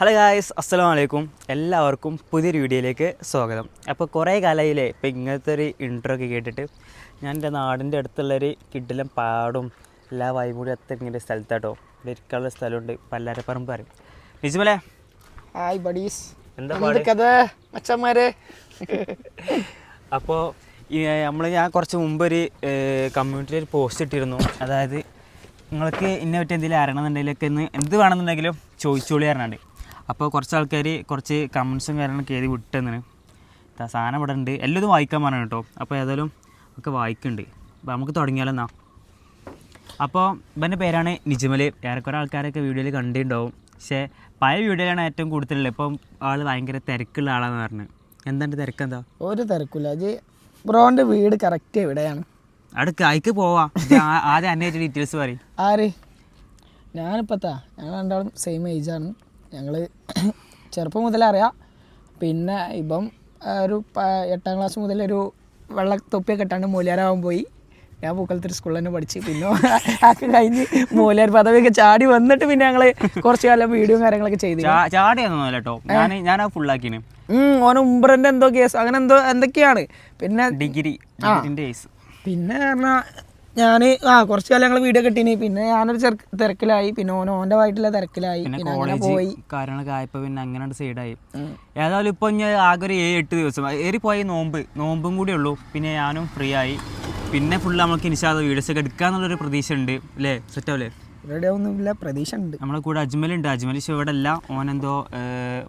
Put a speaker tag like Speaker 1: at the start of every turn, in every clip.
Speaker 1: Hello guys അസ്സലാമു വലൈക്കും എല്ലാവർക്കും പുതിയൊരു വീഡിയോയിലേക്ക് സ്വാഗതം. അപ്പോൾ കുറേ കാലമായില്ലേ ഇപ്പോൾ ഇങ്ങനത്തെ ഒരു ഇൻട്രോ ഒക്കെ കേട്ടിട്ട് ഞാൻ എന്റെ നാടിന്റെ അടുത്തുള്ളൊരു കിഡിലും പാടും എല്ലാ വൈബും കൂടി എത്തിങ്ങനെ സ്ഥലത്താട്ടോ. ഇവിടെ ഇരിക്കാനുള്ള സ്ഥലമുണ്ട്. പല്ലാരപ്പറമ്പ് പറയും. നിജമലേ?
Speaker 2: ഹായ് ബഡീസ്
Speaker 1: എന്താ
Speaker 2: കഥ? മച്ചന്മാരെ?
Speaker 1: അപ്പോൾ നമ്മൾ ഞാൻ കുറച്ച് മുമ്പ് ഒരു കമ്മ്യൂണിറ്റിയിൽ ഒരു പോസ്റ്റ് ഇട്ടിരുന്നു. അതായത് നിങ്ങൾക്ക് ഇന്നെ പറ്റി എന്തെങ്കിലും അറിയണമെന്നുണ്ടെങ്കിലൊക്കെ ഇന്ന് എന്ത് വേണമെന്നുണ്ടെങ്കിലും ചോദിച്ചോളി പറഞ്ഞാണ്ട് അപ്പോൾ കുറച്ച് ആൾക്കാർ കുറച്ച് കമൻസും കാര്യങ്ങളൊക്കെ എഴുതി വിട്ടെന്ന് സാധനം ഇവിടെ ഉണ്ട് എല്ലാം ഇതും വായിക്കാൻ പറഞ്ഞു കേട്ടോ. അപ്പോൾ ഏതായാലും ഒക്കെ വായിക്കുന്നുണ്ട് അപ്പോൾ നമുക്ക് തുടങ്ങിയാലോ എന്നാൽ അപ്പോൾ ഇവന്റെ പേരാണ് നിജ്മൽ ഏറെക്കുറെ ആൾക്കാരൊക്കെ വീഡിയോയിൽ കണ്ടിട്ടുണ്ടാവും പക്ഷേ പഴയ വീഡിയോയിലാണ് ഏറ്റവും കൂടുതലുള്ളത്. ഇപ്പം ആൾ ഭയങ്കര തിരക്കുള്ള ആളാണെന്ന് പറഞ്ഞു. എന്താണ് തിരക്ക് എന്താ?
Speaker 2: ഒരു തിരക്കില്ല അത് ബ്രോന്റെ വീട് കറക്റ്റ് എവിടെയാണ്?
Speaker 1: അടുക്ക അയക്ക് പോവാം. ആദ്യം അന്വേഷിച്ച ഡീറ്റെയിൽസ് പറയും.
Speaker 2: ആര്? ഞാനിപ്പത്താ. ഞങ്ങൾ രണ്ടാളും സെയിം ഏജാണ് ഞങ്ങൾ ചെറുപ്പം മുതലേ അറിയാം. പിന്നെ ഇപ്പം ഒരു എട്ടാം ക്ലാസ് മുതൽ ഒരു വെള്ള തൊപ്പിയൊക്കെ ഇട്ടാണ്ട് മൂല്യാരാവാൻ പോയി. ഞാൻ പൂക്കളത്തിൽ സ്കൂളിൽ തന്നെ പഠിച്ച്. പിന്നെ ആക്കി കഴിഞ്ഞ് മൂല്യാർ പദവിയൊക്കെ ചാടി വന്നിട്ട് പിന്നെ ഞങ്ങൾ കുറച്ച് കാലം വീഡിയോ കാര്യങ്ങളൊക്കെ ചെയ്തു.
Speaker 1: ചാ- ചാടിയൊന്നും കേട്ടോ ഞാൻ ഞാൻ ഫുള്ളാക്കിന്
Speaker 2: ഓന ഉംബ്രന്റെ എന്തോ കേസ് അങ്ങനെ എന്തോ എന്തൊക്കെയാണ്? പിന്നെ
Speaker 1: ഡിഗ്രി
Speaker 2: പിന്നെ പറഞ്ഞാൽ ഞാൻ ആ കുറച്ച് കാലം ഞങ്ങൾ വീഡിയോ കിട്ടീനി പിന്നെ ഞാനൊരു ചെറുക്ക് തിരക്കിലായി. പിന്നെ ഓൻ ഓന്റെ വായിട്ടുള്ള തിരക്കിലായി.
Speaker 1: പിന്നെ
Speaker 2: അങ്ങനെ പോയി.
Speaker 1: കാര്യങ്ങളൊക്കെ ആയപ്പോൾ പിന്നെ അങ്ങനെ സൈഡായി. ഏതായാലും ഇപ്പോൾ ഞാൻ ആകെ ഒരു ഏഴ് എട്ട് ദിവസം. ഏറി പോയി നോമ്പ്. നോമ്പും കൂടെ ഉള്ളൂ. പിന്നെ ഞാനും ഫ്രീ ആയി. പിന്നെ ഫുള്ള് നമുക്ക് ഇനിഷാദ് വീഡിയോസ് ഒക്കെ എടുക്കാന്നുള്ളൊരു പ്രതീക്ഷ ഉണ്ട് അല്ലേ സെറ്റാവല്ലേ
Speaker 2: ആവില്ലേ ഒന്നുമില്ല പ്രതീക്ഷ ഉണ്ട്
Speaker 1: നമ്മളെ കൂടെ അജ്മലുണ്ട് അജ്മൽ ഷോ ഇവിടെ അല്ല ഓനെന്തോ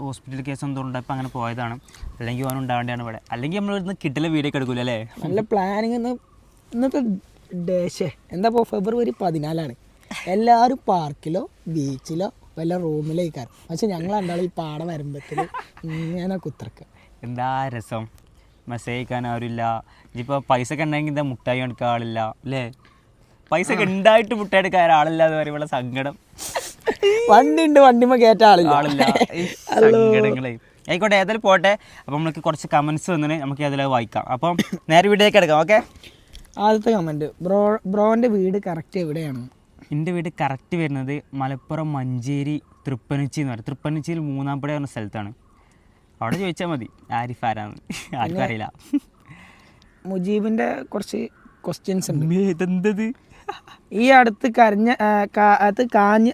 Speaker 1: ഹോസ്പിറ്റൽ കേസ് എന്തോ ഉണ്ടപ്പോൾ അങ്ങനെ പോയതാണ്. അല്ലെങ്കിൽ ഓൻ ഉണ്ടാവേണ്ടതാണ് ഇവിടെ. അല്ലെങ്കിൽ നമ്മൾ ഇവിടുന്ന് കിട്ടില്ല വീഡിയോ ഒക്കെ എടുക്കൂലേ അല്ലേ
Speaker 2: നല്ല പ്ലാനിങ് ഇന്ന് ഇന്നത്തെ ഡേഷേ എന്താ ഇപ്പോൾ ഫെബ്രുവരി പതിനാലാണ്. എല്ലാവരും പാർക്കിലോ ബീച്ചിലോ വല്ല റൂമിലേക്കാരും പക്ഷെ ഞങ്ങൾ രണ്ടാളും ഈ പാടം വരുമ്പത്തിൽ ഇങ്ങനെ കുത്തിറക്കുക
Speaker 1: എന്താ രസം? മെസ്സേജ് അയക്കാൻ ആരുമില്ല. ഇനിയിപ്പോൾ പൈസ ഒക്കെ ഉണ്ടെങ്കിൽ എന്താ മുട്ടായി എടുക്കാൻ ആളില്ല അല്ലേ? പൈസ ഒക്കെ ഉണ്ടായിട്ട് മുട്ടായി എടുക്കാൻ ആളില്ല എന്ന് പറയുമ്പോൾ സങ്കടം.
Speaker 2: വണ്ടി ഉണ്ട് വണ്ടിമ കയറ്റ ആളില്ല.
Speaker 1: ആളില്ല. സങ്കടങ്ങളെ. ആയിക്കോട്ടെ ഏതായാലും പോട്ടെ. അപ്പം നമുക്ക് കുറച്ച് കമൻസ് വന്നിട്ട് നമുക്ക് അതിൽ വായിക്കാം. അപ്പം നേരെ വീട്ടിലേക്ക് എടുക്കാം ഓക്കെ
Speaker 2: ആദ്യത്തെ കമന്റ് ബ്രോ ബ്രോന്റെ വീട് കറക്റ്റ് എവിടെയാണ്?
Speaker 1: എന്റെ വീട് കറക്റ്റ് വരുന്നത് മലപ്പുറം മഞ്ചേരി തൃപ്പനുച്ചി എന്ന് പറയും. തൃപ്പനച്ചിയിൽ മൂന്നാംപടി പറഞ്ഞ സ്ഥലത്താണ്. അവിടെ ചോദിച്ചാൽ മതി ആരിഫ് ആരാന്ന്. ആർക്കും അറിയില്ല.
Speaker 2: മുജീബിന്റെ കുറച്ച് ക്വസ്റ്റ്യൻസ് ഉണ്ട്.
Speaker 1: ഇതെന്തത്?
Speaker 2: ഈ അടുത്ത് കരഞ്ഞ അത് കാഞ്ഞ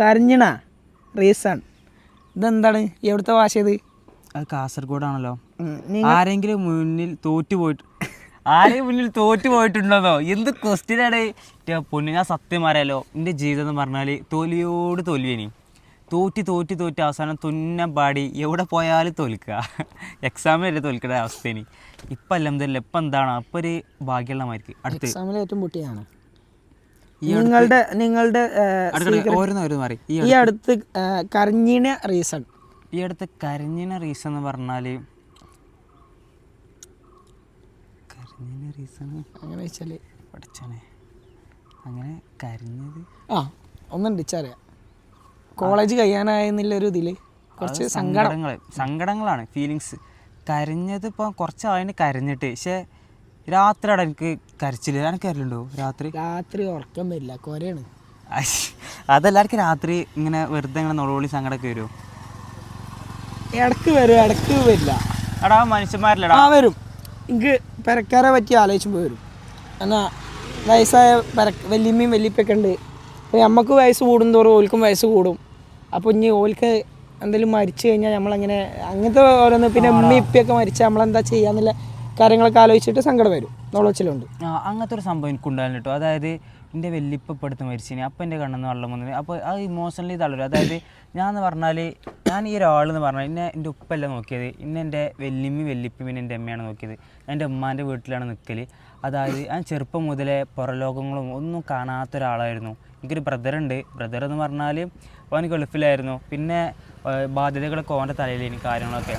Speaker 2: കരഞ്ഞണ റീസൺ ഇതെന്താണ്? എവിടുത്തെ ഭാഷ ഇത്?
Speaker 1: അത് കാസർഗോഡാണല്ലോ. ആരെങ്കിലും മുന്നിൽ തോറ്റു പോയിട്ട് ആരെയും മുന്നിൽ തോറ്റു പോയിട്ടുണ്ടോന്നോ? എന്ത് ക്വസ്റ്റ്യൻ ആണ്? പൊന്നു ഞാൻ സത്യം പറയാലോ. എന്റെ ജീവിതം എന്ന് പറഞ്ഞാൽ തോൽവിയോട് തോൽവിയനി തോറ്റി തോറ്റി തോറ്റി അവസാനം തുന്നം പാടി എവിടെ പോയാലും തോൽക്കുക. എക്സാമിൽ വരെ തോൽക്കേണ്ട അവസ്ഥയാണ്. ഇപ്പം അല്ലെന്തല്ല ഇപ്പം എന്താണ്? അപ്പം ഒരു ഭാഗ്യമുള്ളമാർക്ക് അടുത്ത്.
Speaker 2: ഏറ്റവും പൊട്ടിയാണ് നിങ്ങളുടെ നിങ്ങളുടെ
Speaker 1: അടുത്ത ഓരോന്ന് ഓരോന്ന് മാറി. ഈ
Speaker 2: അടുത്ത്. കരഞ്ഞിന റീസൺ
Speaker 1: ഈ അടുത്ത് കരഞ്ഞിന റീസൺ എന്ന് പറഞ്ഞാൽ കരഞ്ഞിന റീസൺ
Speaker 2: അങ്ങനെ വെച്ചാൽ
Speaker 1: പഠിച്ചോനെ അങ്ങനെ കരഞ്ഞത്.
Speaker 2: ആ ഒന്നുണ്ട് ഇച്ചറിയാം കോളേജ് കഴിയാനായെന്നുള്ളൊരു ഇതിൽ കുറച്ച്
Speaker 1: സങ്കടങ്ങൾ സങ്കടങ്ങളാണ് ഫീലിങ്സ് കരഞ്ഞത് ഇപ്പം കുറച്ചായതിന് കരഞ്ഞിട്ട് പക്ഷേ രാത്രി അവിടെ എനിക്ക് കരച്ചില്ല എനിക്ക് കരലുണ്ടോ രാത്രി?
Speaker 2: രാത്രി ഉറക്കം വരില്ല കൊരയാണ്.
Speaker 1: അതെല്ലാവർക്കും രാത്രി ഇങ്ങനെ വെറുതെ ഇങ്ങനെ നുളോളി സങ്കടമൊക്കെ വരുമോ
Speaker 2: ഇടയ്ക്ക് വരും ഇടയ്ക്ക് വരില്ല.
Speaker 1: എടാ മനുഷ്യന്മാരില്ലടാ.
Speaker 2: വരും. എനിക്ക് പെരക്കാരെ പറ്റി ആലോചിച്ചുമ്പോൾ വരും. എന്നാ വയസ്സായ പെര വല്യമ്മയും വല്യപ്പൊക്കെ ഉണ്ട്. നമുക്ക് വയസ്സ് കൂടുന്തോറും ഓൽക്കും വയസ്സ് കൂടും. അപ്പോൾ ഇനി ഓൽക്ക് എന്തെങ്കിലും മരിച്ചു കഴിഞ്ഞാൽ നമ്മളങ്ങനെ അങ്ങനത്തെ ഓരോന്ന് പിന്നെ ഉമ്മ ഇപ്പൊക്കെ മരിച്ചാൽ നമ്മളെന്താ ചെയ്യാന്നുള്ള കാര്യങ്ങളൊക്കെ ആലോചിച്ചിട്ട് സങ്കടം വരും. നോളച്ചിലുണ്ട്.
Speaker 1: അങ്ങനത്തെ ഒരു സംഭവം എനിക്കുണ്ടായിരുന്നു കേട്ടോ. അതായത് എന്റെ വെല്ലിപ്പ ഇപ്പം എടുത്ത് മരിച്ചിന്. അപ്പം എന്റെ കണ്ണെന്ന് വെള്ളം വന്നിന്. അപ്പോൾ അത് ഇമോഷണലി തളരും. അതായത് ഞാൻ എന്ന് പറഞ്ഞാൽ ഞാൻ ഈ ഒരാളെന്ന് പറഞ്ഞാൽ എന്നെ എന്റെ ഉപ്പല്ല നോക്കിയത്. ഇന്നെ എന്റെ വെല്ലിമ്മി വെല്ലിപ്പി പിന്നെ എന്റെ അമ്മയാണ് നോക്കിയത്. എന്റെ ഉമ്മാന്റെ വീട്ടിലാണ് നിൽക്കൽ അതായത് ഞാൻ ചെറുപ്പം മുതലേ പുറലോകങ്ങളും ഒന്നും കാണാത്ത ഒരാളായിരുന്നു എനിക്കൊരു ബ്രദറുണ്ട്. ബ്രദർ എന്ന് പറഞ്ഞാൽ അവൻ ഗൾഫിലായിരുന്നു. പിന്നെ ബാധ്യതകളൊക്കെ ഓന്റെ തലയിലേനി കാര്യങ്ങളൊക്കെ.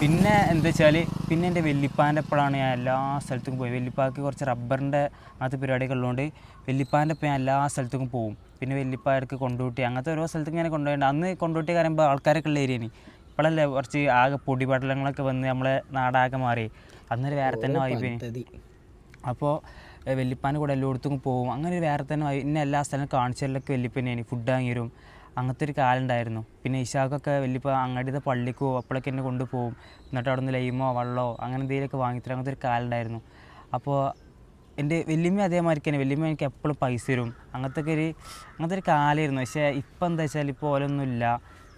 Speaker 1: പിന്നെ എന്താ വെച്ചാൽ പിന്നെ എന്റെ വെല്ലിപ്പാന്റെ അപ്പോഴാണ് ഞാൻ എല്ലാ സ്ഥലത്തും പോയി. വെല്ലിപ്പാക്ക് കുറച്ച് റബ്ബറിന്റെ അങ്ങനത്തെ പരിപാടിയൊക്കെ ഉള്ളതുകൊണ്ട് വെല്ലിപ്പാന്റെ അപ്പം ഞാൻ എല്ലാ സ്ഥലത്തേക്കും പോകും പിന്നെ വെല്ലിപ്പാർക്ക് കൊണ്ടുകൂട്ടി അങ്ങനത്തെ ഓരോ സ്ഥലത്തേക്ക് ഇങ്ങനെ കൊണ്ടുപോയി അന്ന് കൊണ്ടുകൂട്ടി പറയുമ്പോൾ ആൾക്കാരൊക്കെ ഉള്ള ഏരിയയാണ്. ഇപ്പോഴല്ലേ കുറച്ച് ആകെ പൊടിപടലങ്ങളൊക്കെ വന്ന് നമ്മളെ നാടാകെ മാറി. അന്നൊരു വേറെ തന്നെ
Speaker 2: പദ്ധതി.
Speaker 1: അപ്പോൾ വെല്ലിപ്പാന്റെ കൂടെ എല്ലായിടത്തും പോകും അങ്ങനെ ഒരു വേറെ തന്നെ വായി ഇന്ന എല്ലാ സ്ഥലവും കാണിച്ചതിലൊക്കെ വെല്ലിപ്പനെയാണ് ഫുഡ് വാങ്ങി തരും അങ്ങനത്തെ ഒരു കാലം ഉണ്ടായിരുന്നു പിന്നെ ഇഷാക്കൊക്കെ വലിയപ്പോൾ അങ്ങാടിത്തെ പള്ളിക്ക് അപ്പോഴൊക്കെ എന്നെ കൊണ്ടുപോകും എന്നിട്ട് അവിടെ നിന്ന് ലൈമോ വെള്ളമോ അങ്ങനെ എന്തെങ്കിലുമൊക്കെ വാങ്ങിത്തരും. അങ്ങനത്തെ ഒരു കാലം ഉണ്ടായിരുന്നു അപ്പോൾ എന്റെ വലിയമ്മ അതേമാതിരി തന്നെ. വലിയമ്മ എനിക്ക് എപ്പോഴും പൈസ തരും. അങ്ങനത്തെ ഒരു അങ്ങനത്തെ ഒരു കാലമായിരുന്നു പക്ഷേ ഇപ്പം എന്താ വെച്ചാൽ ഇപ്പോൾ ഓലൊന്നുമില്ല.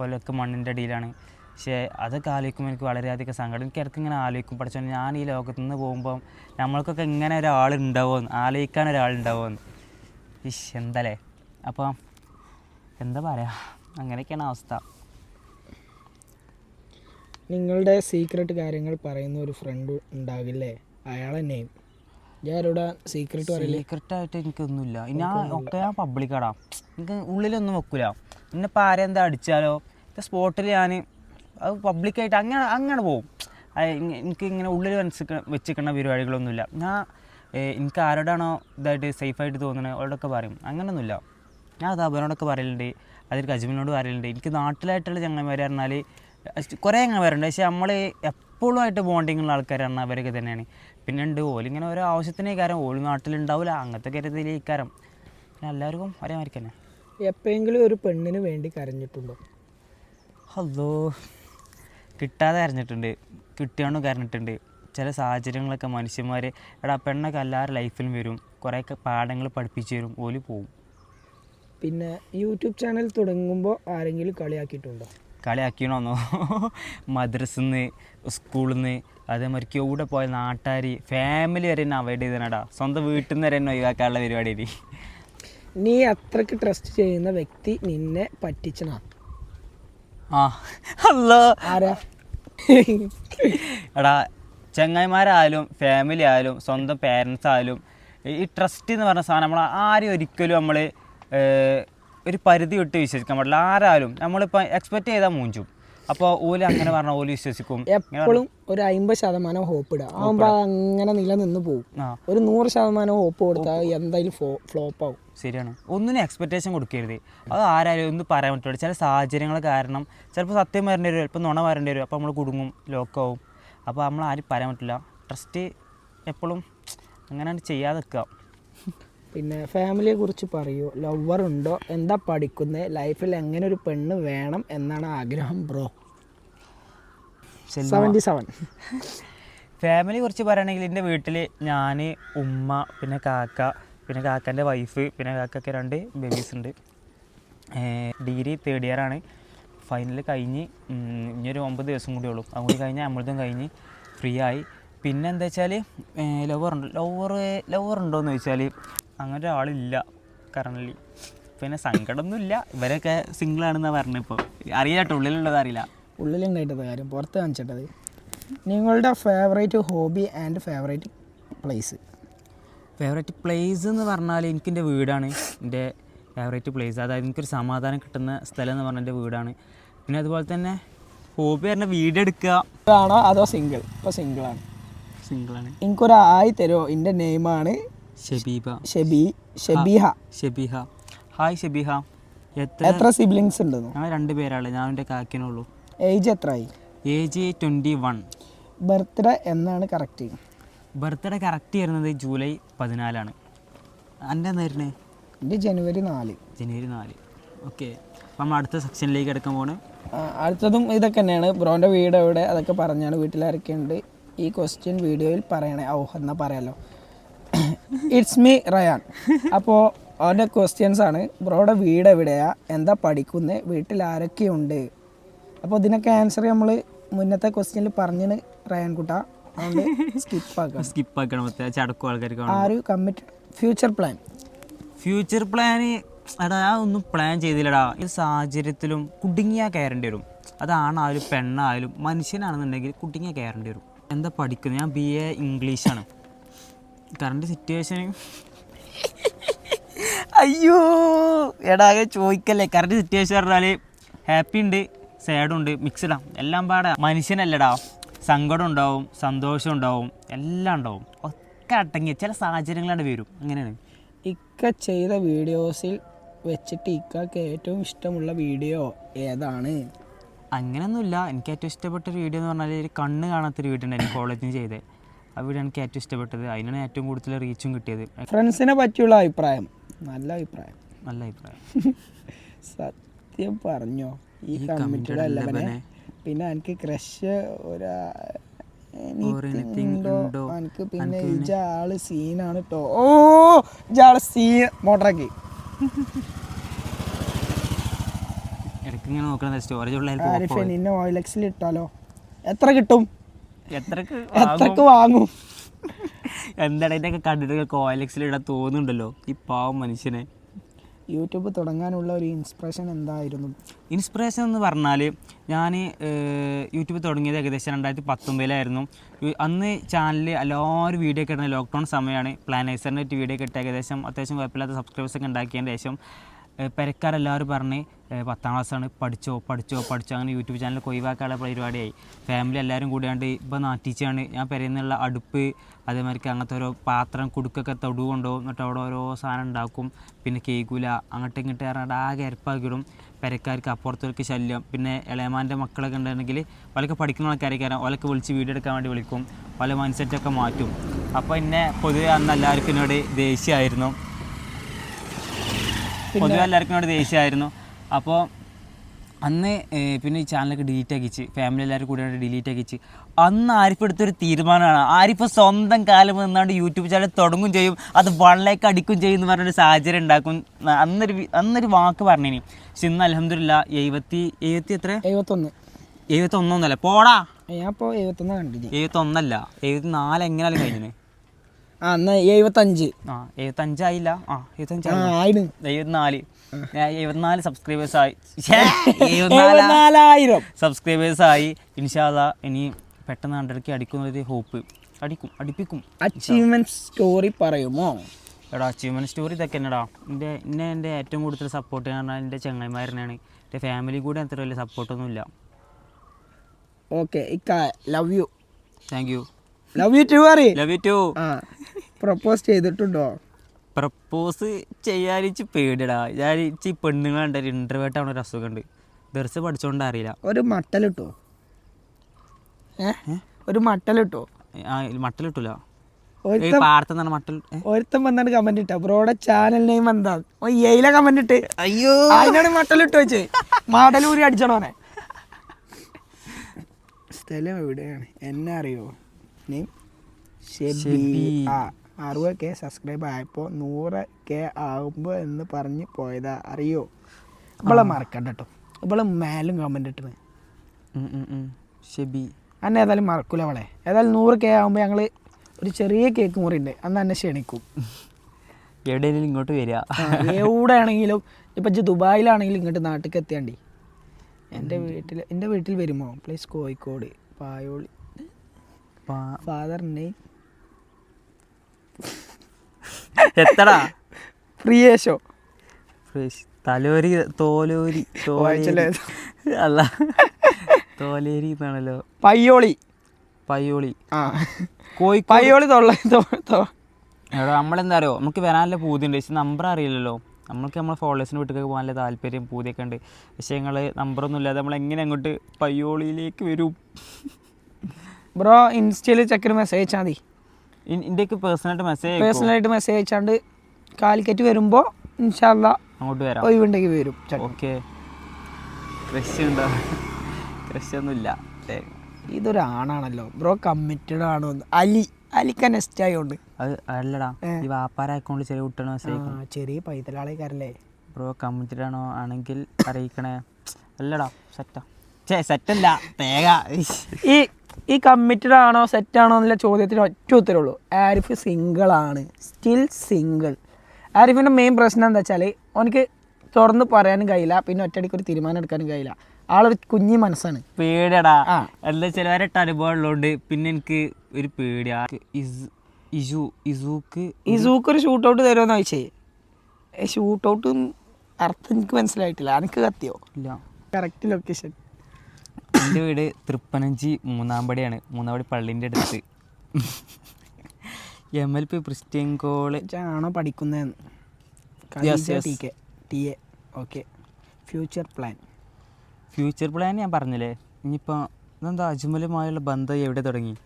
Speaker 1: ഓലൊക്കെ മണ്ണിന്റെ അടിയിലാണ്. പക്ഷേ അതൊക്കെ ആലോചിക്കുമ്പോൾ എനിക്ക് വളരെയധികം സങ്കടം. എനിക്ക് ഇടയ്ക്ക് ഇങ്ങനെ ആലോചിക്കും. പഠിച്ചോ ഞാൻ ഈ ലോകത്ത് നിന്ന് പോകുമ്പോൾ നമ്മൾക്കൊക്കെ ഇങ്ങനെ ഒരാളുണ്ടാവുമെന്ന് ആലോചിക്കാൻ ഒരാളുണ്ടാവുമെന്ന്. ഇഷ് എന്തല്ലേ? അപ്പോൾ എന്താ പറയുക അങ്ങനെയൊക്കെയാണ് അവസ്ഥ.
Speaker 2: നിങ്ങളുടെ സീക്രട്ട് കാര്യങ്ങൾ പറയുന്ന ഒരു ഫ്രണ്ട് ഉണ്ടാകില്ലേ അയാളെ നെയിം ഞാനിവിടെ സീക്രട്ട് ആയിട്ട്
Speaker 1: സീക്രട്ടായിട്ട് എനിക്കൊന്നുമില്ല. ഞാൻ ഒക്കെ ഞാൻ പബ്ലിക്കാടാ എനിക്ക് ഉള്ളിലൊന്നും വെക്കൂല. പിന്നെ ഇപ്പം ആരെ എന്താ അടിച്ചാലോ? സ്പോട്ടിൽ ഞാൻ അത് പബ്ലിക്കായിട്ട് അങ്ങനെ അങ്ങനെ പോകും എനിക്ക് ഇങ്ങനെ ഉള്ളിൽ മനസ്സിൽ വെച്ചിരിക്കുന്ന പരിപാടികളൊന്നുമില്ല. ഞാൻ എനിക്ക് ആരോടാണോ ഇതായിട്ട് സേഫായിട്ട് തോന്നുന്നത് അവരോടൊക്കെ പറയും. അങ്ങനെയൊന്നുമില്ല ഞാൻ അത് അവനോടൊക്കെ പറയലുണ്ട്. അതിൽ കജിമിനോട് പറയലുണ്ട്. എനിക്ക് നാട്ടിലായിട്ടുള്ള ചങ്ങന്മാർ പറഞ്ഞാൽ കുറേ ചങ്ങന്മാരുണ്ട്. പക്ഷേ നമ്മൾ എപ്പോഴും ആയിട്ട് ബോണ്ടിങ് ഉള്ള ആൾക്കാരാണ് അവരൊക്കെ തന്നെയാണ്. പിന്നെ ഉണ്ട് ഓലിങ്ങനെ ഓരോ ആവശ്യത്തിന് കാരം ഓൽ നാട്ടിലുണ്ടാവില്ല അങ്ങനത്തെ കരുതൽ ഇക്കാരം കാരം പിന്നെ എല്ലാവർക്കും ഒരേ മാതിരി തന്നെ.
Speaker 2: എപ്പോഴെങ്കിലും ഒരു പെണ്ണിന് വേണ്ടി കരഞ്ഞിട്ടുണ്ടോ?
Speaker 1: അതോ കിട്ടാതെ കരഞ്ഞിട്ടുണ്ട്. കിട്ടിയോണ്ട് കരഞ്ഞിട്ടുണ്ട്. ചില സാഹചര്യങ്ങളൊക്കെ മനുഷ്യന്മാർ എടാ പെണ്ണൊക്കെ എല്ലാവരുടെ ലൈഫിലും വരും. കുറേ പാഠങ്ങൾ പഠിപ്പിച്ചു തരും. ഓൽ പോവും.
Speaker 2: പിന്നെ യൂട്യൂബ് ചാനൽ തുടങ്ങുമ്പോൾ ആരെങ്കിലും കളിയാക്കിയിട്ടുണ്ടോ?
Speaker 1: കളിയാക്കിയണോന്നോ മദ്രസിൽ നിന്ന് സ്കൂളിൽ നിന്ന് അതേമാതിരിക്ക് എവിടെ പോയ നാട്ടുകാർ ഫാമിലി വരെ എന്നെ അവോയ്ഡ് ചെയ്തേനടാ. സ്വന്തം വീട്ടിൽ നിന്ന് വരെ എന്നെ ഒഴിവാക്കാനുള്ള പരിപാടി
Speaker 2: നീ അത്രയ്ക്ക് ട്രസ്റ്റ് ചെയ്യുന്ന വ്യക്തി നിന്നെ പറ്റിച്ചനാ
Speaker 1: ആ അല്ലോ
Speaker 2: ആരാ?
Speaker 1: എടാ ചങ്ങായിമാരായാലും ഫാമിലി ആയാലും സ്വന്തം പേരൻസ് ആയാലും ഈ ട്രസ്റ്റ് എന്ന് പറഞ്ഞ സാധനം നമ്മൾ ആരും ഒരിക്കലും നമ്മൾ ഒരു പരിധി വിട്ട് വിശ്വസിക്കാൻ പാടില്ല. ആരാലും നമ്മളിപ്പോൾ എക്സ്പെക്റ്റ് ചെയ്താൽ മൂഞ്ചും. അപ്പോൾ ഓൽ അങ്ങനെ പറഞ്ഞാൽ ഓൽ വിശ്വസിക്കും.
Speaker 2: എപ്പോഴും ഒരു അമ്പത് ശതമാനം ഹോപ്പ് ഇടുക ആകുമ്പോൾ അങ്ങനെ നിലനിന്ന് പോകും ഒരു നൂറ് ശതമാനം ഹോപ്പ് കൊടുത്താൽ എന്തായാലും ഫ്ലോപ്പ് ആവും.
Speaker 1: ശരിയാണ്. ഒന്നിനും എക്സ്പെക്റ്റേഷൻ കൊടുക്കരുത്. അത് ആരായാലും ഒന്നും പറയാൻ പറ്റില്ല ചില സാഹചര്യങ്ങൾ കാരണം ചിലപ്പോൾ സത്യം വരേണ്ടി വരും ചിലപ്പോൾ നുണ വരേണ്ടി വരും. അപ്പോൾ നമ്മൾ കുടുങ്ങും ലോക്കാവും. അപ്പോൾ നമ്മൾ ആരും പറയാൻ പറ്റില്ല. ട്രസ്റ്റ് എപ്പോഴും അങ്ങനെ ചെയ്യാതെ നിൽക്കുക
Speaker 2: പിന്നെ ഫാമിലിയെ കുറിച്ച് പറയൂ. ലവർ ഉണ്ടോ? എന്താ പഠിക്കുന്നത് ലൈഫിൽ എങ്ങനെ ഒരു പെണ്ണ് വേണം എന്നാണ് ആഗ്രഹം ബ്രോ സെവന്റി സെവൻ
Speaker 1: ഫാമിലി കുറിച്ച് പറയുകയാണെങ്കിൽ എന്റെ വീട്ടിൽ ഞാൻ ഉമ്മ പിന്നെ കാക്ക പിന്നെ കാക്കന്റെ വൈഫ് പിന്നെ കാക്കൊക്കെ രണ്ട് ബേബീസ് ഉണ്ട്. ഡിഗ്രി തേർഡ് ഇയർ ആണ്. ഫൈനൽ കഴിഞ്ഞ് ഇനിയൊരു ഒമ്പത് ദിവസം കൂടി ഉള്ളൂ. അങ്ങോട്ട് കഴിഞ്ഞ് അമൃതം കഴിഞ്ഞ് ഫ്രീ ആയി. പിന്നെ എന്താ വെച്ചാൽ ലവർ ഉണ്ട് ലവർ ലവർ ഉണ്ടോയെന്ന് ചോദിച്ചാൽ അങ്ങനെ ഒരാളില്ല കറണ്ട്ലി പിന്നെ സങ്കടമൊന്നുമില്ല. ഇവരൊക്കെ സിംഗിളാണെന്നാണ് പറഞ്ഞിപ്പോൾ അറിയില്ല കേട്ടോ ഉള്ളിലുള്ളത് അറിയില്ല.
Speaker 2: ഉള്ളിലുണ്ടായിട്ടത് കാര്യം. പുറത്ത് കാണിച്ചിട്ടത്. നിങ്ങളുടെ favourite hobby and favourite place
Speaker 1: favourite place എന്ന് പറഞ്ഞാൽ എനിക്ക് എന്റെ വീടാണ്. എന്റെ ഫേവറേറ്റ് പ്ലേസ് അതായത് എനിക്കൊരു സമാധാനം കിട്ടുന്ന സ്ഥലം എന്ന് പറഞ്ഞാൽ എന്റെ വീടാണ്. പിന്നെ അതുപോലെ തന്നെ ഹോബി പറഞ്ഞ വീഡിയോ എടുക്കുക
Speaker 2: ആണോ അതോ സിംഗിൾ ഇപ്പോൾ സിംഗിളാണ്
Speaker 1: സിംഗിളാണ്
Speaker 2: എനിക്കൊരു ആയി തരുമോ എന്റെ നെയിമാണ്
Speaker 1: ഷബീബ
Speaker 2: ഷെബി ഷെബിഹ
Speaker 1: ഷബീഹ ഹായ് ഷബീഹ എത്ര
Speaker 2: എത്ര സിബ്ലിങ്സ് ഉണ്ട്
Speaker 1: ഞങ്ങൾ രണ്ട് പേരാണ്. ഞാൻ എന്റെ കാക്കിനുള്ളൂ
Speaker 2: ഏജ് എത്രയായി
Speaker 1: ഏജ് ട്വന്റി വൺ
Speaker 2: ബർത്ത്ഡേ എന്നാണ് കറക്റ്റ്
Speaker 1: ബർത്ത്ഡേ കറക്റ്റ് വരുന്നത് ജൂലൈ പതിനാലാണ്. എന്റെ എന്നായിരുന്നേ
Speaker 2: എന്റെ ജനുവരി നാല്.
Speaker 1: ജനുവരി നാല്. ഓക്കെ അപ്പം നമ്മൾ അടുത്ത സെക്ഷനിലേക്ക് എടുക്കാൻ
Speaker 2: പോണ്. അടുത്തതും ഇതൊക്കെ തന്നെയാണ്. ബ്രോന്റെ വീട് എവിടെ? അതൊക്കെ പറഞ്ഞാണ്. വീട്ടിലാരൊക്കെ ഉണ്ട് ഈ ക്വസ്റ്റ്യൻ വീഡിയോയിൽ പറയണേ. ഓ എന്നാൽ പറയാലോ. ഇറ്റ്സ് മീ റയാൻ അപ്പോൾ അവന്റെ ക്വസ്റ്റ്യൻസ് ആണ്. ബ്രോയുടെ വീട് എവിടെയാ? എന്താ പഠിക്കുന്നത് വീട്ടിൽ ആരൊക്കെയുണ്ട് അപ്പോൾ ഇതിനൊക്കെ ആൻസർ നമ്മൾ മുന്നത്തെ ക്വസ്റ്റ്യനിൽ പറഞ്ഞിന് റയാൻ കുട്ട. അതുകൊണ്ട് സ്കിപ്പാക്കാം
Speaker 1: സ്കിപ്പ് ആക്കണം. മറ്റേ ചടക്കും ആൾക്കാർക്ക്
Speaker 2: ആ ഒരു committed future plan
Speaker 1: future plan എടാ ഞാൻ ഒന്നും പ്ലാൻ ചെയ്തില്ലടാ. ഈ സാഹചര്യത്തിലും കുടുങ്ങിയാ കയറേണ്ടി വരും. അതാണായാലും പെണ്ണായാലും മനുഷ്യനാണെന്നുണ്ടെങ്കിൽ കുടുങ്ങിയാ കയറേണ്ടി വരും. എന്താ പഠിക്കുന്നത് ഞാൻ ബി എ ഇംഗ്ലീഷാണ് കറണ്ട് സിറ്റുവേഷൻ അയ്യോ. എടാ ചോദിക്കല്ലേ? കറണ്ട് സിറ്റുവേഷൻ പറഞ്ഞാൽ ഹാപ്പി ഉണ്ട് സാഡും ഉണ്ട് മിക്സ്ഡാ എല്ലാം പാടാ. മനുഷ്യനല്ലടാ. സങ്കടം ഉണ്ടാവും സന്തോഷം ഉണ്ടാവും എല്ലാം ഉണ്ടാവും. ഒക്കെ അടങ്ങിയ ചില സാഹചര്യങ്ങളാണ് വരും. അങ്ങനെയാണ്.
Speaker 2: ഇക്ക ചെയ്ത വീഡിയോസിൽ വെച്ചിട്ട് ഇക്കക്ക് ഏറ്റവും ഇഷ്ടമുള്ള വീഡിയോ ഏതാണ്?
Speaker 1: അങ്ങനെയൊന്നുമില്ല. എനിക്ക് ഏറ്റവും ഇഷ്ടപ്പെട്ട ഒരു വീഡിയോ എന്ന് പറഞ്ഞാൽ ഒരു കണ്ണ് കാണാത്തൊരു വീഡിയോ ഉണ്ടായിരുന്നു കോളേജിൽ നിന്ന് ചെയ്തത്. ആ വീഡിയോ എനിക്ക് ഏറ്റവും ഇഷ്ടപ്പെട്ടത്. അതിനാണ് ഏറ്റവും കൂടുതൽ റീച്ചും കിട്ടിയത്.
Speaker 2: ഫ്രണ്ട്സിനെ പറ്റിയുള്ള അഭിപ്രായം. നല്ല അഭിപ്രായം.
Speaker 1: നല്ല അഭിപ്രായം.
Speaker 2: സത്യം പറഞ്ഞോ ഈ
Speaker 1: കമ്മിറ്റിയുടെ
Speaker 2: കമ്മിറ്റഡ് അല്ലവനെ. പിന്നെ എനിക്ക് ക്രഷ് ഒരു? എനിക്ക് പിന്നെ ഇജ ആൾ സീനാണ് കേട്ടോ ഓ ഇജ ആൾ സീൻ മോട്ടറാക്കി.
Speaker 1: ഇടയ്ക്ക് ഇങ്ങനെ നോക്കണത് സ്റ്റോറേജ് ഉള്ള
Speaker 2: ആരിഫെ നിന്നെ ഓയിലക്സിൽ ഇട്ടാലോ? എത്ര കിട്ടും?
Speaker 1: എത്രക്ക്
Speaker 2: എത്രക്ക് വാങ്ങും?
Speaker 1: എന്താണ് ഇതിനൊക്കെ കണ്ടിട്ട് കോയലക്സിൽ ഇടാൻ തോന്നുന്നുണ്ടല്ലോ? ഈ പാവം മനുഷ്യനെ.
Speaker 2: യൂട്യൂബ് തുടങ്ങാനുള്ള ഒരു ഇൻസ്പിറേഷൻ എന്തായിരുന്നു?
Speaker 1: ഇൻസ്പിറേഷൻ എന്ന് പറഞ്ഞാൽ ഞാൻ യൂട്യൂബ് തുടങ്ങിയത് ഏകദേശം രണ്ടായിരത്തി പത്തൊമ്പതിലായിരുന്നു അന്ന് ചാനലിൽ എല്ലാവരും വീഡിയോ ഒക്കെ ഇടുന്ന ലോക്ക്ഡൗൺ സമയമാണ് പ്ലാനൈസറിന്റെ വീഡിയോ ഒക്കെ ഇട്ട് ഏകദേശം അത്യാവശ്യം കുഴപ്പമില്ലാത്ത സബ്സ്ക്രൈബേഴ്സൊക്കെ ഉണ്ടാക്കിയതിന്റെ ഉണ്ടാക്കിയതിന് ശേഷം പെരക്കാരെല്ലാവരും പറഞ്ഞ് പത്താം ക്ലാസ്സാണ് പഠിച്ചോ പഠിച്ചോ പഠിച്ചോ അങ്ങനെ യൂട്യൂബ് ചാനൽ ഒഴിവാക്കാനുള്ള പരിപാടിയായി. ഫാമിലി എല്ലാവരും കൂടിയാണ്ട് ഇപ്പോൾ നാട്ടിച്ചാണ്. ഞാൻ പെരയുന്നുള്ള അടുപ്പ് അതേമാതിരി അങ്ങനത്തെ ഓരോ പാത്രം കുടുക്കൊക്കെ തൊടു കൊണ്ടുപോകും എന്നിട്ട് അവിടെ ഓരോ സാധനം ഉണ്ടാക്കും. പിന്നെ കേൾക്കൂല അങ്ങോട്ട് ഇങ്ങോട്ട് പറഞ്ഞാൽ ആകെ അരപ്പാക്കിയിടും പെരക്കാർക്ക് അപ്പുറത്തേക്ക് ശല്യം. പിന്നെ ഇളയമാന്റെ മക്കളൊക്കെ ഉണ്ടെങ്കിൽ ഓലൊക്കെ പഠിക്കുന്ന ആൾക്കാരൊക്കെ ഓലൊക്കെ വിളിച്ച് വീഡിയോ എടുക്കാൻ വേണ്ടി വിളിക്കും. പല മൈൻഡ് സെറ്റൊക്കെ മാറ്റും. അപ്പോൾ എന്നെ പൊതുവെ അന്ന് എല്ലാവർക്കും എന്നോട് ദേഷ്യമായിരുന്നു. പൊതുവെ എല്ലാവർക്കും ഇവിടെ ദേഷ്യമായിരുന്നു. അപ്പോൾ അന്ന് പിന്നെ ഈ ചാനലൊക്കെ ഡിലീറ്റ് ആക്കിച്ച് ഫാമിലി എല്ലാവരും കൂടെ ഡിലീറ്റ് ആക്കിച്ച് അന്ന് ആരിഫ് എടുത്തൊരു തീരുമാനമാണ്. ആരിഫ് സ്വന്തം കാലം നിന്നാണ്ട് യൂട്യൂബ് ചാനൽ തുടങ്ങും ചെയ്യും അത് വള്ളേക്ക് അടിക്കും ചെയ്യും എന്ന് പറഞ്ഞൊരു സാഹചര്യം ഉണ്ടാക്കും. അന്നൊരു അന്നൊരു വാക്ക് പറഞ്ഞിനി. പക്ഷെ ഇന്ന് അലഹമില്ല എഴുപത്തി എഴുപത്തി എത്ര?
Speaker 2: എഴുപത്തൊന്ന്.
Speaker 1: എഴുപത്തി ഒന്നൊന്നല്ല പോടാ
Speaker 2: ഞാൻ ഇപ്പോൾ എഴുപത്തൊന്ന് കണ്ടില്ല
Speaker 1: എഴുപത്തി ഒന്നല്ല എഴുപത്തി നാല് എങ്ങനെയാണ് കഴിഞ്ഞിന്.
Speaker 2: ആ എന്നാ എഴുപത്തഞ്ച്.
Speaker 1: ആ എഴുപത്തഞ്ചായില്ല ആ എഴുപത്തഞ്ചായി എഴുപത്തിനാല്. എഴുപത്തിനാല് സബ്സ്ക്രൈബേഴ്സ് ആയി.
Speaker 2: എഴുപത്തിനാലായിരം.
Speaker 1: സബ്സ്ക്രൈബേഴ്സ് ആയി. ഇൻഷാല്ല ഇനി പെട്ടെന്ന് ഹൺഡ്രഡ്ക്ക് അടിക്കുന്നൊരു ഹോപ്പ് അടിക്കും അടിപ്പിക്കും.
Speaker 2: അച്ചീവ്മെന്റ് സ്റ്റോറി പറയുമോ?
Speaker 1: എടാ അച്ചീവ്മെന്റ് സ്റ്റോറി ഇതൊക്കെ എന്നടാ എന്റെ എന്നെ എന്റെ ഏറ്റവും കൂടുതൽ സപ്പോർട്ട് എന്ന് പറഞ്ഞാൽ എന്റെ ചങ്ങായിമാരനാണ് എന്റെ ഫാമിലി കൂടെ അത്ര വലിയ സപ്പോർട്ടൊന്നും ഇല്ല
Speaker 2: ഓക്കെ ഇക്ക love you
Speaker 1: thank you
Speaker 2: love you too അറി
Speaker 1: ലവ് യു ടു
Speaker 2: ആ പ്രപ്പോസ് ചെയ്തിട്ടുണ്ടോ?
Speaker 1: പ്രപ്പോസ് ചെയ്യാനിച്ച് പേടിടാ ഞാൻ ഈ പെണ്ണുങ്ങളുണ്ട് ഒരു ഇന്റർവ്യൂട്ട് ആവണ ഒരു അസുഖമുണ്ട്. ദർസ് പഠിച്ചോണ്ട് അറിയില്ല.
Speaker 2: ഒരു മട്ടലിട്ടോ? ഒരു മട്ടലിട്ടോ?
Speaker 1: ആ മട്ടലിട്ടില്ല
Speaker 2: വന്നാണ് കമന്റ് ഇട്ട ബ്രോടെ ചാനൽ നെയിം എന്താ? എയില കമന്റ് ഇട്ട്.
Speaker 1: അയ്യോ.
Speaker 2: അതിനാണ് മട്ടലിട്ട് വെച്ച്. മാടലൂരി അടിച്ചണോനെ സ്ഥലം എവിടെയാണ്? എന്നെ അറിയോ? നെയിം. ആ അറുപത് കെ സബ്സ്ക്രൈബ് ആയപ്പോൾ നൂറ് കെ ആകുമ്പോൾ എന്ന് പറഞ്ഞ് പോയതാ. അറിയോ? ഇവളെ മറക്കണ്ട കേട്ടോ ഇവളെ മേലും കമന്റ് ഇട്ടത്.
Speaker 1: ഷെബി.
Speaker 2: അന്നെ ഏതായാലും മറക്കൂല അവളെ. ഏതായാലും നൂറ് കെ ആകുമ്പോൾ ഞങ്ങൾ ഒരു ചെറിയ കേക്ക് മുറി ഉണ്ട്. അന്ന് എന്നെ ക്ഷണിക്കും.
Speaker 1: എവിടെയെങ്കിലും ഇങ്ങോട്ട് വരിക
Speaker 2: എവിടെയാണെങ്കിലും എവിടെ ആണെങ്കിലും ഇപ്പം ദുബായിലാണെങ്കിലും ഇങ്ങോട്ട് നാട്ടിലേക്ക് എത്തിയാണ്ടി. എന്റെ വീട്ടിൽ എന്റെ വീട്ടിൽ വരുമോ പ്ലീസ് കോഴിക്കോട് പായോളി. നെയ്
Speaker 1: എത്തടാ?
Speaker 2: പ്രിയേശോ.
Speaker 1: തലോരി തോലോരി അല്ല തോലേരി എന്നാണല്ലോ.
Speaker 2: പയ്യോളി.
Speaker 1: പയ്യോളി.
Speaker 2: ആ.
Speaker 1: കോഴി
Speaker 2: പയ്യോളി തൊള്ള
Speaker 1: എടാ നമ്മളെന്താ അറിയോ? നമുക്ക് വരാനല്ല പൂതിയുണ്ട്. പക്ഷെ നമ്പർ അറിയില്ലല്ലോ. നമ്മൾക്ക് നമ്മളെ ഫോളോവേഴ്സിന് വീട്ടിലേക്ക് പോകാൻ നല്ല താല്പര്യം പൂതിയൊക്കെ ഉണ്ട്. പക്ഷേ ഞങ്ങൾ നമ്പറൊന്നും ഇല്ലാതെ നമ്മൾ എങ്ങനെ അങ്ങോട്ട് പയ്യോളിയിലേക്ക് വരും?
Speaker 2: ബ്രോ ഇൻസ്റ്റയിൽ ചെക്കന് മെസ്സേജ് അയച്ചാൽ മതി.
Speaker 1: ഇന്ത്യയ്ക്ക് പേഴ്സണലായിട്ട് മെസ്സേജ്
Speaker 2: പേഴ്സണലായിട്ട് മെസ്സേജ് അയച്ചാണ്ട് കാലിക്കറ്റ് വരുമ്പോൾ ഇൻഷാല്ല
Speaker 1: അങ്ങോട്ട് വരാം.
Speaker 2: ഒഴിവുണ്ടെങ്കിൽ വരും.
Speaker 1: ഓക്കെ. ക്രഷ് ഒന്നുമില്ല
Speaker 2: ഇതൊരു ആണാണല്ലോ ബ്രോ കമ്മിറ്റഡ് ആണോ അലി അലിക്ക നെസ്റ്റ് ആയതുകൊണ്ട്
Speaker 1: അത് അല്ലടാ. ഈ വാപ്പാര അക്കൗണ്ടിൽ ചെറിയ കുട്ടികൾ മെസ്സേജ്
Speaker 2: ചെറിയ പൈതലാളേക്കാരല്ലേ.
Speaker 1: ബ്രോ കമ്മിറ്റഡ് ആണോ? ആണെങ്കിൽ അറിയിക്കണേ. അല്ലടാ സെറ്റാ ചേ സെറ്റല്ല ഇഷ്.
Speaker 2: ഈ ഈ കമ്മിറ്റഡ് ആണോ സെറ്റ് ആണോ എന്നുള്ള ചോദ്യത്തിന് ഒറ്റ ഉത്തരവുള്ളൂ. ആരിഫ് സിംഗിൾ ആണ്. സ്റ്റിൽ സിംഗിൾ ആരിഫിന്റെ മെയിൻ പ്രശ്നം എന്താ വെച്ചാൽ അവനക്ക് തുറന്ന് പറയാനും കഴിയില്ല പിന്നെ ഒറ്റയടിക്ക് ഒരു തീരുമാനം എടുക്കാനും കഴിയില്ല. ആളൊരു കുഞ്ഞി മനസ്സാണ്.
Speaker 1: പേടിയടാ.
Speaker 2: അല്ല
Speaker 1: എന്താ ചിലവരട്ട് അനുഭവം ഉള്ളതുകൊണ്ട് പിന്നെ എനിക്ക് ഒരു പേടിയാ. ഇസ് ഇസു ഇസൂക്ക്
Speaker 2: ഈ ഒരു ഷൂട്ട് ഔട്ട് തരുമെന്ന് ചോദിച്ചേ ഷൂട്ട് ഔട്ടും അർത്ഥം എനിക്ക് മനസ്സിലായിട്ടില്ല. എനിക്ക് കത്തിയോ?
Speaker 1: ഇല്ല.
Speaker 2: കറക്റ്റ് ലൊക്കേഷൻ
Speaker 1: എന്റെ വീട് തൃപ്പനഞ്ചി മൂന്നാമ്പടിയാണ്. മൂന്നാമ്പടി പള്ളീന്റെ അടുത്ത്. M L P Christian college
Speaker 2: ആണോ പഠിക്കുന്നതെന്ന്. T K T A. Okay. Future plan
Speaker 1: future plan ഞാൻ പറഞ്ഞില്ലേ? ഇനിയിപ്പോൾ ഇതെന്താ? അജ്മലുമായുള്ള ബന്ധം എവിടെ തുടങ്ങി?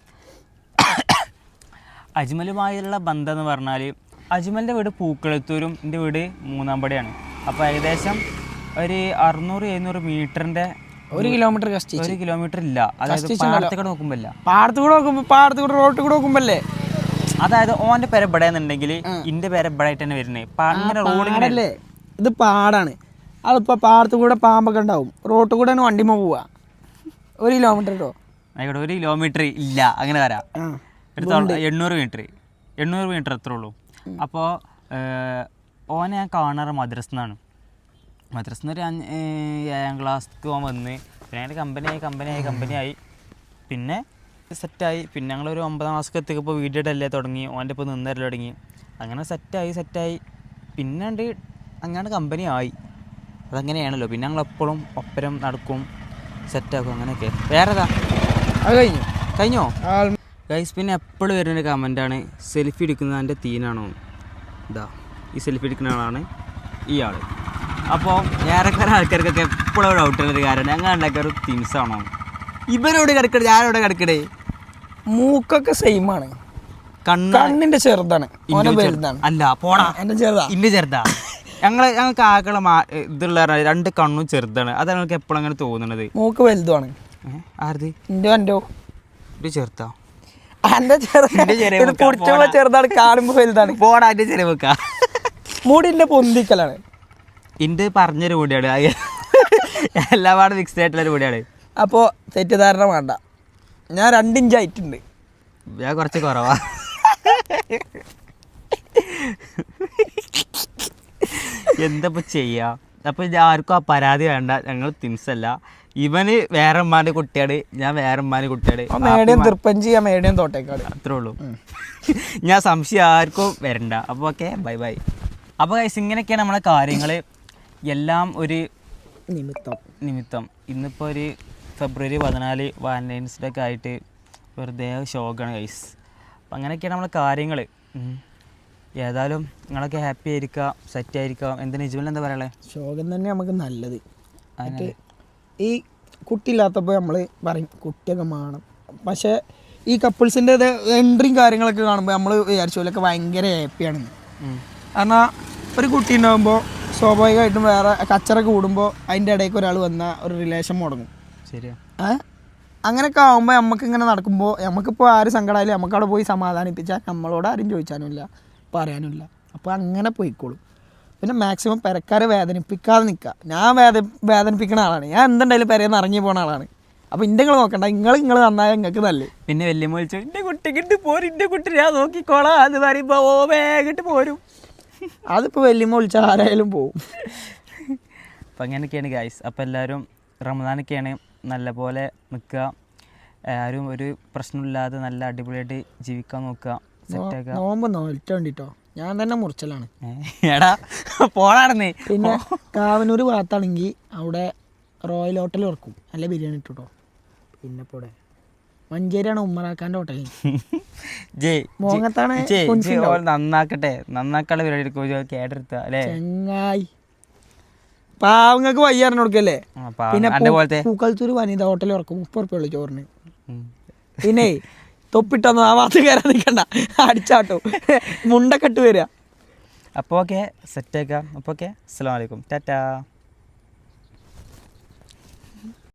Speaker 1: അജ്മലുമായുള്ള ബന്ധം എന്ന് പറഞ്ഞാൽ അജ്മലിന്റെ വീട് പൂക്കളത്തൂരും എന്റെ വീട് മൂന്നാമ്പടിയാണ്. അപ്പോൾ ഏകദേശം ഒരു അറുന്നൂറ് എഴുന്നൂറ് മീറ്ററിന്റെ
Speaker 2: ഒരു കിലോമീറ്റർ കഷ്ടി
Speaker 1: ഒരു കിലോമീറ്റർ ഇല്ല. അതായത് പാടത്തേക്ക് നോക്കുമ്പോ ഇല്ല
Speaker 2: പാടത്ത് കൂടെ നോക്കുമ്പോ പാടത്ത് കൂടെ റോഡ് കൂടെ നോക്കുമ്പല്ലേ?
Speaker 1: അതായത് ഓന്റെ പേര് ഇവിടെ എന്നുണ്ടെങ്കിൽ ഇന്റെ പേര് ഇവിടെ ആയിട്ട് തന്നെ വരുന്നത് അങ്ങനെ റോഡിങ്ങനെ
Speaker 2: ഇത് പാടാണ്. അതിപ്പോ പാടത്ത് കൂടെ പാമ്പൊക്കെ ഉണ്ടാവും. റോട്ടിൽ കൂടെ വണ്ടി പോവാ. ഒരു കിലോമീറ്റർ കേട്ടോ
Speaker 1: ആയിക്കോട്ടെ ഒരു കിലോമീറ്റർ ഇല്ല. അങ്ങനെ വരാം. എണ്ണൂറ് മീറ്റർ എണ്ണൂറ് മീറ്റർ എത്ര ഉള്ളൂ. അപ്പോൾ ഓനെ ഞാൻ കാണാറ് മദ്രസ് നിന്നാണ് മദ്രസ് ഒരു ഏഴാം ക്ലാസ്സിലേക്ക് പോകാൻ വന്ന്. പിന്നെ അങ്ങനെ കമ്പനിയായി കമ്പനിയായി കമ്പനിയായി പിന്നെ സെറ്റായി പിന്നെ ഞങ്ങളൊരു ഒമ്പതാം ക്ലാസ്ക്ക് എത്തിയപ്പോൾ വീഡിയോ ഇടല്ലേ തുടങ്ങി. ഓന്റെ ഇപ്പോൾ നിന്നരല്ലോ തുടങ്ങി. അങ്ങനെ സെറ്റായി സെറ്റായി പിന്നെ ഉണ്ട് അങ്ങനെ കമ്പനി ആയി. അതങ്ങനെയാണല്ലോ. പിന്നെ ഞങ്ങൾ എപ്പോഴും ഒപ്പരം നടക്കും സെറ്റാക്കും അങ്ങനെയൊക്കെ. വേറെതാ?
Speaker 2: അത് കഴിഞ്ഞു?
Speaker 1: കഴിഞ്ഞോ? ഗൈസ് പിന്നെ എപ്പോഴും വരുന്നൊരു കമന്റാണ് സെൽഫി എടുക്കുന്നതിന്റെ തീനാണോ? ഇതാ ഈ സെൽഫി എടുക്കുന്ന ആളാണ് ഈ ആൾ അപ്പോൾ ഏറെക്കാരെ ആൾക്കാർക്കൊക്കെ എപ്പോഴും ഡൗട്ടുള്ളൊരു കാര്യമാണ് ഞങ്ങൾ ഉണ്ടാക്കിയ ഒരു തിൻസാണോ ഇവരോട് കിടക്കണേ ഞാനോട് കിടക്കണേ
Speaker 2: മൂക്കൊക്കെ സെയിം ആണ്.
Speaker 1: കണ്ണ്
Speaker 2: കണ്ണിന്റെ ചെറുതാണ്.
Speaker 1: അല്ല പോടാ.
Speaker 2: എന്റെ ചെറുതാ.
Speaker 1: ഇന്റെ ചെറുതാ. ഞങ്ങൾ ഞങ്ങൾക്ക് ആകെ ഇതുള്ള രണ്ട് കണ്ണും ചെറുതാണ്. അതാണ് ഞങ്ങൾക്ക് എപ്പോഴും അങ്ങനെ തോന്നുന്നത്
Speaker 2: മൂക്ക് വലുതുമാണ്.
Speaker 1: ഏ? ആരത്?
Speaker 2: എന്റെ എന്റെ
Speaker 1: ഒരു ചെറുതാ.
Speaker 2: എന്റെ ചെറുതാണ് കാണുമ്പോ വലുതാണ്.
Speaker 1: പോടാ എന്റെ ചെറിയ
Speaker 2: മൂടിന്റെ പൊന്തിക്കലാണ്.
Speaker 1: ഇന്റെ പറഞ്ഞൊരു കൂടിയാണ്. എല്ലാ പാടും മിക്സ്ഡ് ആയിട്ടുള്ള കൂടിയാണ്.
Speaker 2: അപ്പോ തെറ്റിദ്ധാരണ വേണ്ട. ഞാൻ രണ്ടിഞ്ച് ആയിട്ടുണ്ട്.
Speaker 1: ഞാൻ കുറച്ച് കുറവാ. എന്തപ്പോ ചെയ്യാ? അപ്പൊ ഇത് ആർക്കും ആ പരാതി വേണ്ട. ഞങ്ങൾ തിൻസല്ല ഇവന് വേറെ ഉമ്മാന്റെ കുട്ടിയാണ്. ഞാൻ വേറെ ഉമ്മാന്റെ കുട്ടിയാണ്.
Speaker 2: മേടിയം തിർപ്പഞ്ചി ആ മേടിയം തോട്ടേക്കാട്.
Speaker 1: അത്രേ ഉള്ളൂ. ഞാൻ സംശയം ആർക്കും വരണ്ട. അപ്പോൾ ഓക്കെ ബൈ ബൈ അപ്പോൾ ഇങ്ങനെയൊക്കെയാണ് നമ്മളെ കാര്യങ്ങൾ എല്ലാം ഒരു
Speaker 2: നിമിത്തം.
Speaker 1: നിമിത്തം. ഇന്നിപ്പോൾ ഒരു ഫെബ്രുവരി പതിനാല് വാലന്റൈൻസ് ഡേ ഒക്കെ ആയിട്ട് വെറുതെ ഷോക്കാണ് ഗൈസ് അപ്പം അങ്ങനെയൊക്കെയാണ് നമ്മളെ കാര്യങ്ങൾ ഏതായാലും നിങ്ങളൊക്കെ ഹാപ്പി ആയിരിക്കുക സെറ്റ് ആയിരിക്കുക എന്തിനാ നിജുമൽ എന്താ പറയുള്ളത്
Speaker 2: ശോകം തന്നെ നമുക്ക് നല്ലത്. എന്നിട്ട് ഈ കുട്ടിയില്ലാത്തപ്പോൾ നമ്മൾ പറയും കുട്ടിയൊക്കെ മാണം. പക്ഷേ ഈ കപ്പിൾസിന്റെ എൻട്രിയും കാര്യങ്ങളൊക്കെ കാണുമ്പോൾ നമ്മൾ വിചാരിച്ചോലൊക്കെ ഭയങ്കര ഹാപ്പിയാണ് കാരണം ഒരു കുട്ടി ഉണ്ടാകുമ്പോൾ സ്വാഭാവികമായിട്ടും വേറെ കച്ചറ കൂടുമ്പോൾ അതിന്റെ ഇടയ്ക്ക് ഒരാൾ വന്നാൽ ഒരു റിലേഷൻ മുടങ്ങും.
Speaker 1: ശരിയാ.
Speaker 2: അങ്ങനെയൊക്കെ ആകുമ്പോൾ നമുക്ക് ഇങ്ങനെ നടക്കുമ്പോൾ നമുക്കിപ്പോൾ ആര് സങ്കടമായാലും നമുക്ക് അവിടെ പോയി സമാധാനിപ്പിച്ചാൽ നമ്മളോട് ആരും ചോദിച്ചാനുമില്ല പറയാനുമില്ല. അപ്പോൾ അങ്ങനെ പോയിക്കോളും. പിന്നെ മാക്സിമം പെരക്കാരെ വേദനിപ്പിക്കാതെ നിൽക്കുക ഞാൻ വേദ വേദനിപ്പിക്കുന്ന ആളാണ്. ഞാൻ എന്തുണ്ടായാലും പെരയെന്ന് ഇറങ്ങി പോണ ആളാണ്. അപ്പോൾ ഇന്റെ നിങ്ങൾ നോക്കണ്ട. നിങ്ങൾ നിങ്ങൾ നന്നായ നിങ്ങൾക്ക് നല്ലത്
Speaker 1: പിന്നെ വലിയ മോളിച്ചു എന്റെ കുട്ടിക്കിട്ട് കിട്ടി പോരും എന്റെ കുട്ടി ഞാൻ നോക്കിക്കോളാം. അത് പറയുമ്പോൾ ഓ വേഗിട്ട് പോരും.
Speaker 2: അതിപ്പോൾ വലിയമ്മ വിളിച്ചാൽ ആരായാലും പോവും.
Speaker 1: അപ്പം അങ്ങനെയൊക്കെയാണ് ഗായ്സ് അപ്പോൾ എല്ലാവരും റമദാനൊക്കെയാണ് നല്ലപോലെ നിൽക്കുക ആരും ഒരു പ്രശ്നമില്ലാതെ നല്ല അടിപൊളിയായിട്ട് ജീവിക്കാൻ നോക്കുക. സെറ്റാക്കുക
Speaker 2: നോമ്പ് നോൽറ്റ വേണ്ടിട്ടോ ഞാൻ തന്നെ മുറിച്ചലാണ്.
Speaker 1: എടാ പോടാണെന്നേ.
Speaker 2: പിന്നെ കാവനൂർ ഭാഗത്താണെങ്കിൽ അവിടെ റോയൽ ഹോട്ടൽ ഉറക്കും നല്ല ബിരിയാണി ഇട്ടുട്ടോ പിന്നെ ഇവിടെ മഞ്ചേരിയാണ് ഉമ്മറാക്കാന്റെ ഹോട്ടൽ
Speaker 1: ജയ്
Speaker 2: മോങ്ങത്താണ്
Speaker 1: നന്നാക്കട്ടെ. നന്നാക്കാനുള്ള പരിപാടി കേട്ടെടുത്ത അല്ലേ?
Speaker 2: ചെങ്ങായി. പാവങ്ങൾക്ക് വയ്യാറിന് കൊടുക്കല്ലേ? പിന്നെ പൂക്കളത്തൂർ വനിത ഹോട്ടൽ ഉറക്കും മുപ്പത് ഉറുപ്പ ഉള്ളു ചോറിന്. പിന്നെ തൊപ്പിട്ടൊന്നും ആ ഭാഗത്ത് കയറാൻ നിൽക്കണ്ട. അടിച്ചാട്ടോ. മുണ്ടക്കെട്ട് വരിക
Speaker 1: അപ്പോൾ ഓക്കെ സെറ്റാക്കാം അപ്പോൾ ഓക്കെ അസ്സാം വലൈക്കും ടാറ്റാ.